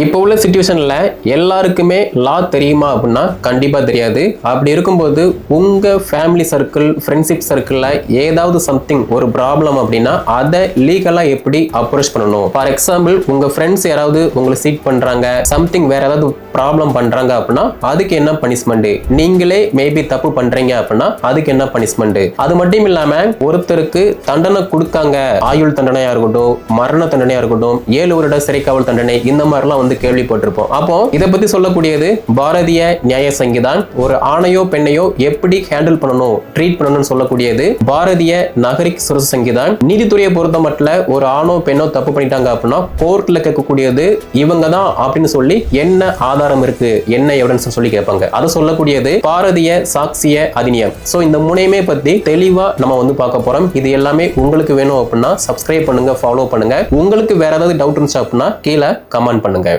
இப்போ உள்ள சுச்சுவேஷனில் எல்லாருக்குமே லா தெரியுமா அப்படின்னா கண்டிப்பாக தெரியாது. அப்படி இருக்கும்போது உங்கள் ஃபேமிலி சர்க்கிள் ஃப்ரெண்ட்ஷிப் சர்க்கிளில் ஏதாவது சம்திங் ஒரு ப்ராப்ளம் அப்படின்னா அதை லீகலாக எப்படி அப்ரோச் பண்ணணும்? ஃபார் எக்ஸாம்பிள் உங்கள் ஃப்ரெண்ட்ஸ் யாராவது உங்களை சீட் பண்ணுறாங்க சம்திங் வேறு ஏதாவது ப்ராப்ளம் பண்ணுறாங்க அப்படின்னா அதுக்கு என்ன பனிஷ்மெண்ட் நீங்களே மேபி தப்பு பண்ணுறீங்க அப்படின்னா அதுக்கு என்ன பனிஷ்மெண்ட் அது மட்டும் இல்லாமல் ஒருத்தருக்கு தண்டனை கொடுக்காங்க ஆயுள் தண்டனையாக இருக்கட்டும் மரண தண்டனையாக இருக்கட்டும் ஏழு வருட சிறை காவல் தண்டனை இந்த மாதிரிலாம் வந்து கேள்விப்பட்டிருப்போம். அப்போ இதை பத்தி சொல்லக்கூடியது பாரதிய நியாய சங்கிதான். ஒரு ஆணையோ பெண்ணையோ எப்படி ஹேண்டில் பண்ணணும் ட்ரீட் பண்ணணும்னு சொல்லக்கூடியது பாரதிய நகரிக் சுரச சங்கிதான். நீதித்துறையை பொறுத்த மட்டும் ஒரு ஆணோ பெண்ணோ தப்பு பண்ணிட்டாங்க அப்படின்னா கோர்ட்ல கேட்கக்கூடியது இவங்க தான் அப்படின்னு சொல்லி என்ன ஆதாரம் இருக்கு என்ன எவிடன்ஸ் சொல்லி கேட்பாங்க. அதை சொல்லக்கூடியது பாரதிய சாட்சிய அதிநியம். ஸோ இந்த முனையுமே பத்தி தெளிவா நம்ம வந்து பார்க்க போறோம். இது எல்லாமே உங்களுக்கு வேணும் அப்படின்னா சப்ஸ்கிரைப் பண்ணுங்க ஃபாலோ பண்ணுங்க. உங்களுக்கு வேற ஏதாவது டவுட் இருந்துச்சு அப்படின்னா கீழே கமெண்ட் பண்ணுங்க.